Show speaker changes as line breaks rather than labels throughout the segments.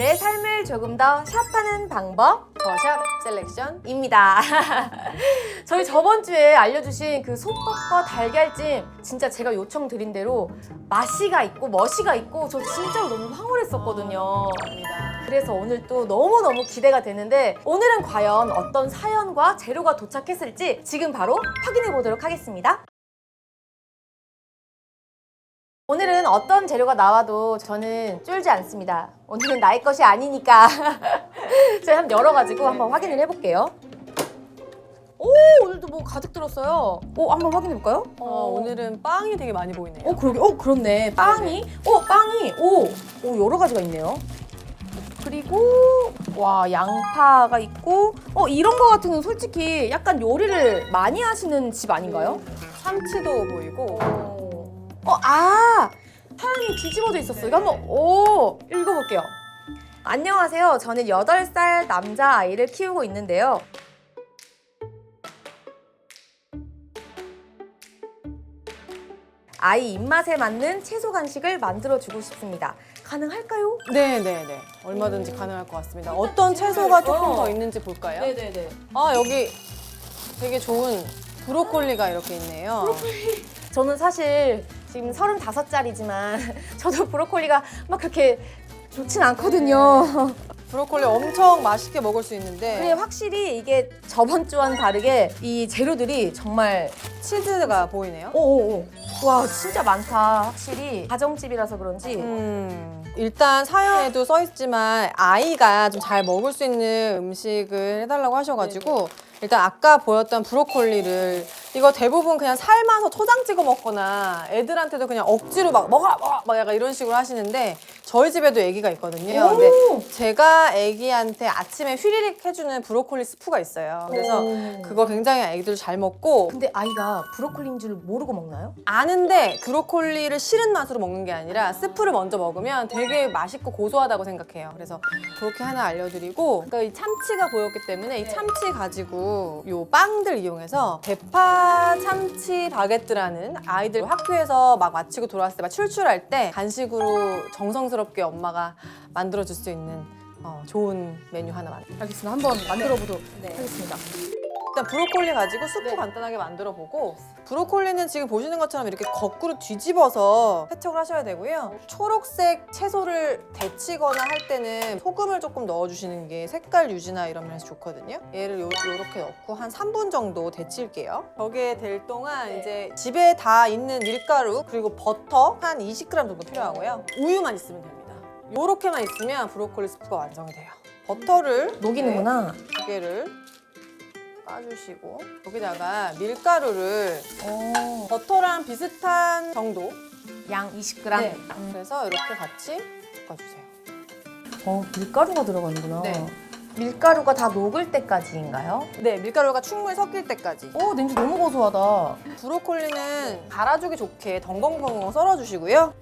내 삶을 조금 더 샵하는 방법
더샵 셀렉션
입니다. 저희 저번 주에 알려주신 그 소떡과 달걀찜 진짜 제가 요청드린 대로 맛이가 있고 멋이가 있고 저 진짜로 너무 황홀했었거든요. 그래서 오늘 또 너무너무 기대가 되는데 오늘은 과연 어떤 사연과 재료가 도착했을지 지금 바로 확인해 보도록 하겠습니다. 오늘은 어떤 재료가 나와도 저는 쫄지 않습니다. 오늘은 나의 것이 아니니까 제가 한번 열어가지고 한번 확인을 해볼게요. 오 오늘도 뭐 가득 들었어요. 오 한번 확인해 볼까요?
어, 오늘은 빵이 되게 많이 보이네요.
어 그러게 어 그렇네 빵이 어 빵이 오, 오 여러 가지가 있네요 그리고 와 양파가 있고 어 이런 거 같은 건 솔직히 약간 요리를 많이 하시는 집 아닌가요?
참치도 보이고
어 아! 사연이 뒤집어져 있었어. 이거 한번 오! 읽어볼게요. 안녕하세요. 저는 8살 남자 아이를 키우고 있는데요. 아이 입맛에 맞는 채소 간식을 만들어 주고 싶습니다. 가능할까요?
네네네. 얼마든지 가능할 것 같습니다. 어떤 채소가 조금 더 있는지 볼까요?
네네네.
아 여기 되게 좋은 브로콜리가 이렇게 있네요.
저는 사실 지금 35살이지만 저도 브로콜리가 막 그렇게 좋진 않거든요.
브로콜리 엄청 맛있게 먹을 수
있는데 확실히 이게 저번 주와는 다르게 이 재료들이 정말
치즈가 보이네요.
오오오. 와 진짜 많다. 확실히 가정집이라서 그런지.
음, 일단 사연에도 써 있지만 아이가 좀 잘 먹을 수 있는 음식을 해달라고 하셔가지고 일단 아까 보였던 브로콜리를 이거 대부분 그냥 삶아서 초장 찍어 먹거나 애들한테도 그냥 억지로 막 먹어 먹어 막 약간 이런 식으로 하시는데 저희 집에도 애기가 있거든요. 근데 제가 애기한테 아침에 휘리릭 해주는 브로콜리 스프가 있어요. 그래서
오.
그거 굉장히 애기들 잘 먹고
근데 아이가 브로콜리인 줄 모르고 먹나요?
아는데 브로콜리를 싫은 맛으로 먹는 게 아니라 스프를 먼저 먹으면 되게 맛있고 고소하다고 생각해요. 그래서 그렇게 하나 알려드리고 그러니까 이 참치가 보였기 때문에 이 참치 가지고 요 빵들 이용해서 대파 참치 바게트라는 아이들 학교에서 막 마치고 돌아왔을 때 막 출출할 때 간식으로 정성스럽게 엄마가 만들어줄 수 있는 어, 좋은 메뉴 하나 만들.
알겠습니다. 한번 만들어 보도록
네.
하겠습니다.
일단 브로콜리 가지고 스프
네.
간단하게 만들어 보고 브로콜리는 지금 보시는 것처럼 이렇게 거꾸로 뒤집어서 세척을 하셔야 되고요. 초록색 채소를 데치거나 할 때는 소금을 조금 넣어주시는 게 색깔 유지나 이런 면에서 좋거든요. 얘를 요, 요렇게 넣고 한 3분 정도 데칠게요. 저게 될 동안 이제 집에 다 있는 밀가루 그리고 버터 한 20g 정도 필요하고요. 우유만 있으면 됩니다. 요렇게만 있으면 브로콜리 스프가 완성이 돼요. 버터를
녹이는구나.
네, 두 개를 까주시고 여기다가 밀가루를
오.
버터랑 비슷한 정도
양 20g.
네. 그래서 이렇게 같이 볶아주세요.
어, 밀가루가 들어가는구나.
네.
밀가루가 다 녹을 때까지인가요?
네, 밀가루가 충분히 섞일 때까지.
오, 냄새 너무 고소하다.
브로콜리는 갈아주기 좋게 덩벙덩벙 썰어주시고요.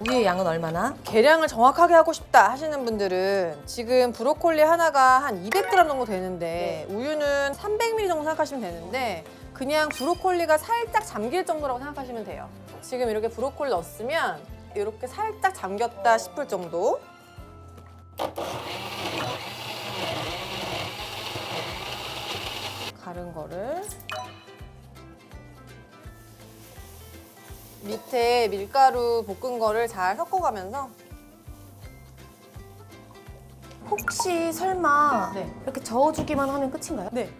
우유의 양은 얼마나?
계량을 정확하게 하고 싶다 하시는 분들은 지금 브로콜리 하나가 한 200g 정도 되는데 우유는 300ml 정도 생각하시면 되는데 그냥 브로콜리가 살짝 잠길 정도라고 생각하시면 돼요. 지금 이렇게 브로콜리 넣었으면 이렇게 살짝 잠겼다 싶을 정도. 가른 거를 밑에 밀가루 볶은 거를 잘 섞어가면서
혹시 설마
네.
이렇게 저어주기만 하면 끝인가요?
네.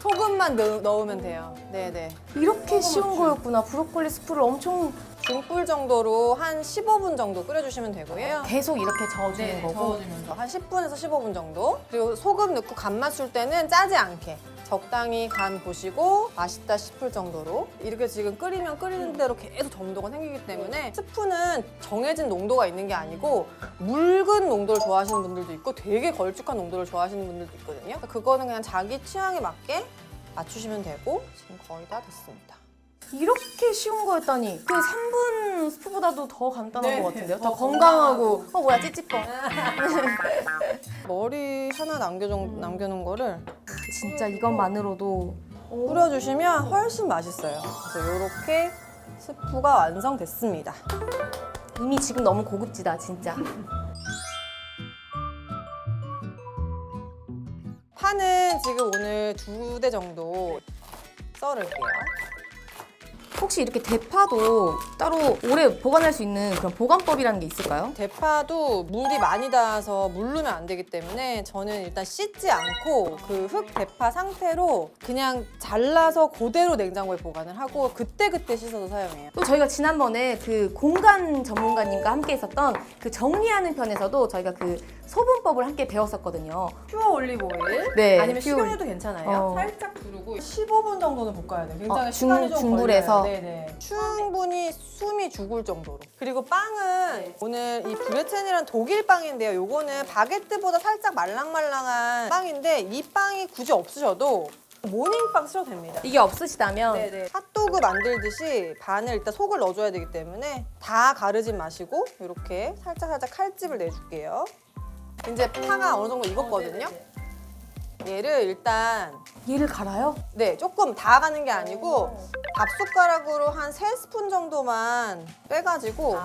소금만 넣, 넣으면 돼요. 네네.
이렇게 쉬운 거였구나. 브로콜리 스프를 엄청
중불 정도로 한 15분 정도 끓여주시면 되고요.
계속 이렇게 저어주는 거고.
저어주면서 한 10분에서 15분 정도. 그리고 소금 넣고 간 맞출 때는 짜지 않게 적당히 간 보시고 맛있다 싶을 정도로 이렇게 지금 끓이면 끓이는 대로 계속 점도가 생기기 때문에 스프는 정해진 농도가 있는 게 아니고 묽은 농도를 좋아하시는 분들도 있고 되게 걸쭉한 농도를 좋아하시는 분들도 있거든요. 그러니까 그거는 그냥 자기 취향에 맞게 맞추시면 되고 지금 거의 다 됐습니다.
이렇게 쉬운 거였다니. 그 3분 스프보다도 더 간단한
네.
것 같은데요? 더
어,
건강하고. 어, 뭐야, 찌찌뽕.
머리 하나 남겨 남겨놓은 거를
진짜 이것만으로도
뿌려주시면 훨씬 맛있어요. 그래서 이렇게 스프가 완성됐습니다.
이미 지금 너무 고급지다 진짜.
파는 지금 오늘 두 대 정도 썰을게요.
혹시 이렇게 대파도 따로 오래 보관할 수 있는 그런 보관법이라는 게 있을까요?
대파도 물이 많이 닿아서 물르면 안 되기 때문에 저는 일단 씻지 않고 그 흙 대파 상태로 그냥 잘라서 그대로 냉장고에 보관을 하고 그때그때 씻어서 사용해요.
또 저희가 지난번에 그 공간 전문가님과 함께 있었던 그 정리하는 편에서도 저희가 그 소분법을 함께 배웠었거든요.
퓨어 올리브 오일
네,
아니면
퓨어
식용유도 괜찮아요.
어.
살짝 두르고 15분 정도는 볶아야 돼요. 굉장히
어, 중-
시간이 좀
중불에서?
걸려요. 네네. 충분히 숨이 죽을 정도로. 그리고 빵은 오늘 이 브레첸이란 독일 빵인데요. 요거는 바게트보다 살짝 말랑말랑한 빵인데 이 빵이 굳이 없으셔도 모닝빵 쓰셔도 됩니다.
이게 없으시다면
네네. 핫도그 만들듯이 반을 일단 속을 넣어줘야 되기 때문에 다 가르지 마시고 이렇게 살짝 살짝 칼집을 내줄게요. 이제 파가 어느 정도 익었거든요. 얘를 일단
얘를 갈아요?
네 조금 다 가는 게 아니고 밥 숟가락으로 한 세 스푼 정도만 빼가지고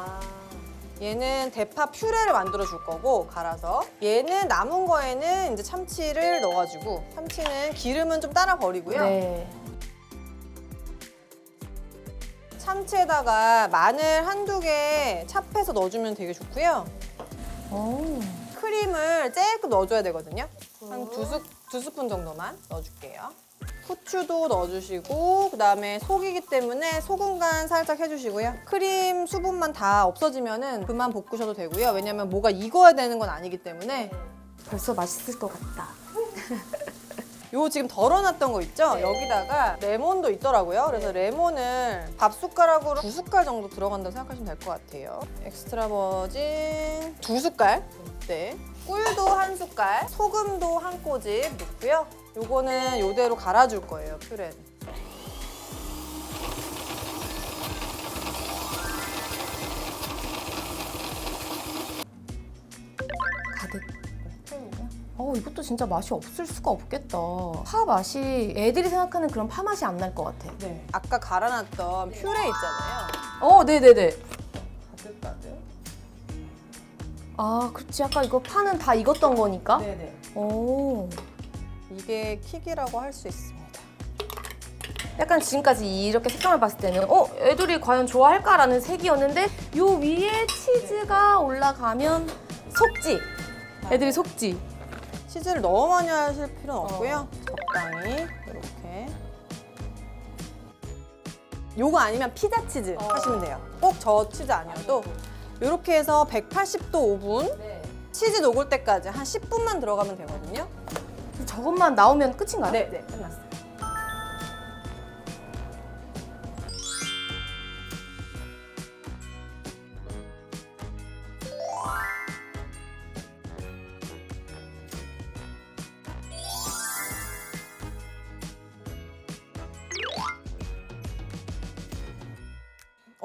얘는 대파 퓨레를 만들어 줄 거고 갈아서 얘는 남은 거에는 이제 참치를 넣어가지고 참치는 기름은 좀 따라 버리고요.
네.
참치에다가 마늘 한두 개 찹해서 넣어주면 되게 좋고요.
오.
크림을 조금 넣어줘야 되거든요. 한두두 스푼 정도만 넣어줄게요. 후추도 넣어주시고 그다음에 속이기 때문에 소금 간 살짝 해주시고요. 크림 수분만 다 없어지면은 그만 볶으셔도 되고요. 왜냐면 뭐가 익어야 되는 건 아니기 때문에
벌써 맛있을 것 같다.
요 지금 덜어놨던 거 있죠? 여기다가 레몬도 있더라고요. 그래서 레몬을 밥 숟가락으로 두 숟갈 정도 들어간다고 생각하시면 될 것 같아요. 엑스트라 버진 두 숟갈. 네. 꿀도 한 숟갈, 소금도 한 꼬집 넣고요. 요거는 요대로 갈아줄 거예요, 퓨레는.
어, 이것도 진짜 맛이 없을 수가 없겠다. 파 맛이 애들이 생각하는 그런 파 맛이 안 날 것 같아.
네. 아까 갈아놨던 퓨레 있잖아요.
어, 네네네.
가득가득.
아, 그렇지. 아까 이거 파는 다 익었던 거니까.
네네.
오.
이게 킥이라고 할 수 있습니다.
약간 지금까지 이렇게 색감을 봤을 때는 어 애들이 과연 좋아할까라는 색이었는데 요 위에 치즈가 올라가면 속지 애들이 속지
치즈를 너무 많이 하실 필요는 없고요. 적당히 이렇게. 요거 아니면 피자 치즈 하시면 돼요. 꼭 저 치즈 아니어도 이렇게 해서 180도 오븐 치즈 녹을 때까지 한 10분만 들어가면 되거든요.
저것만 나오면 끝인가요?
네, 네, 끝났어요.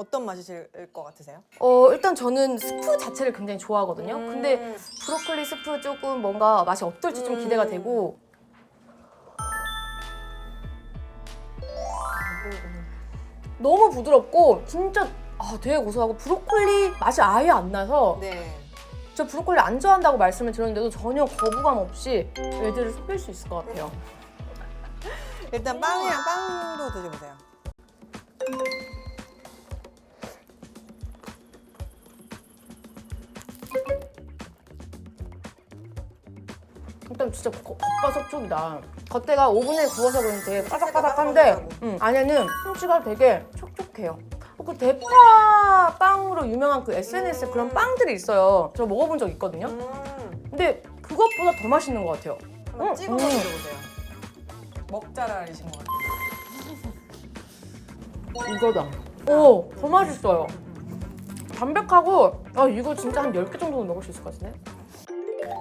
어떤 맛이실 것 같으세요?
어 일단 저는 스프 자체를 굉장히 좋아하거든요.
음.
근데 브로콜리 스프 조금 뭔가 맛이 어떨지 좀
음.
기대가 되고 너무 부드럽고 진짜 아, 되게 고소하고 브로콜리 맛이 아예 안 나서
네.
저 브로콜리 안 좋아한다고 말씀을 드렸는데도 전혀 거부감 없이 애들을 속일 수 있을 것 같아요.
일단 빵이랑 빵도 드셔보세요.
일단 진짜 겉- 겉바속촉이다. 겉에가 오븐에 구워서 그런지 되게 바삭바삭한데 음, 안에는 참치가 되게 촉촉해요. 어, 그 대파 빵으로 유명한 그 SNS 그런 빵들이 있어요. 저 먹어본 적 있거든요.
음.
근데 그것보다 더 맛있는 것 같아요.
한번
음,
찍어서
음.
드셔보세요. 먹자랄이신 것 같아요.
이거다. 오, 더 맛있어요. 담백하고 아 이거 진짜 한 10개 정도는 먹을 수 있을 것 같은데?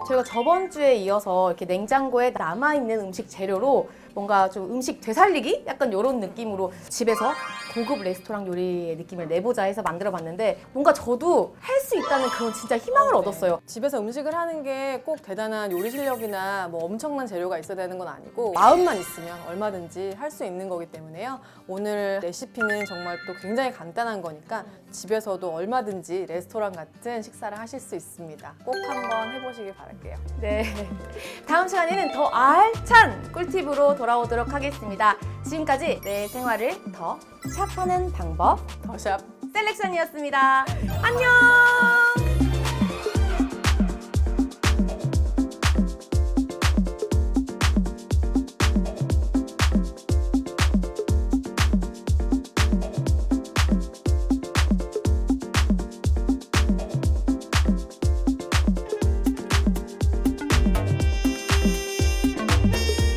제가 저번 주에 이어서 이렇게 냉장고에 남아있는 음식 재료로 뭔가 좀 음식 되살리기? 약간 이런 느낌으로 집에서 고급 레스토랑 요리의 느낌을 내보자 해서 만들어 봤는데 뭔가 저도 할 수 있다는 그런 진짜 희망을 얻었어요.
집에서 음식을 하는 게 꼭 대단한 요리 실력이나 뭐 엄청난 재료가 있어야 되는 건 아니고 마음만 있으면 얼마든지 할 수 있는 거기 때문에요. 오늘 레시피는 정말 또 굉장히 간단한 거니까 집에서도 얼마든지 레스토랑 같은 식사를 하실 수 있습니다. 꼭 한번 해보시길 바랄게요.
네. 다음 시간에는 더 알찬 꿀팁으로 돌아오도록 하겠습니다. 지금까지 내 생활을 더 샵하는 방법
더샵
셀렉션이었습니다. 안녕!